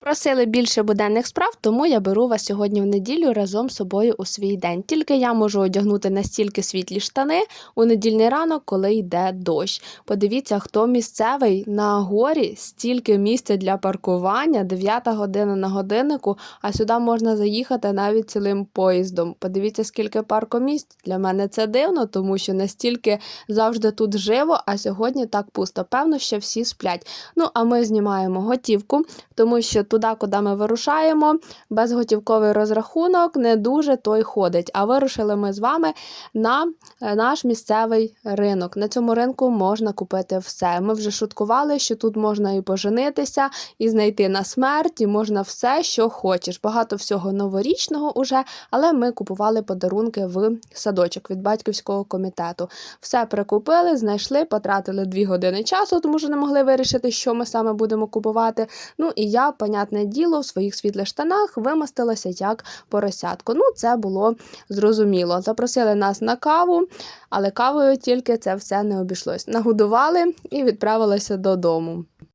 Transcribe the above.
Просили більше буденних справ, тому я беру вас сьогодні в неділю разом з собою у свій день. Тільки я можу одягнути настільки світлі штани у недільний ранок, коли йде дощ. Подивіться, хто місцевий на горі, стільки місця для паркування, 9 година на годиннику, а сюди можна заїхати навіть цілим поїздом. Подивіться, скільки паркомісць. Для мене це дивно, тому що настільки завжди тут живо, а сьогодні так пусто. Певно, що всі сплять. Ну а ми знімаємо готівку, тому що туди, куди ми вирушаємо, безготівковий розрахунок не дуже той ходить. А вирушили ми з вами на е, наш місцевий ринок. На цьому ринку можна купити все. Ми вже шуткували, що тут можна і поженитися, і знайти на смерть, і можна все, що хочеш. Багато всього новорічного уже, але ми купували подарунки в садочок від батьківського комітету. Все прикупили, знайшли, потратили дві години часу, тому що не могли вирішити, що ми саме будемо купувати. Ну і я, понятне діло, в своїх світлих штанах вимостилася як поросятко. Ну, це було зрозуміло. Запросили нас на каву, але кавою тільки це все не обійшлось. Нагодували і відправилися додому.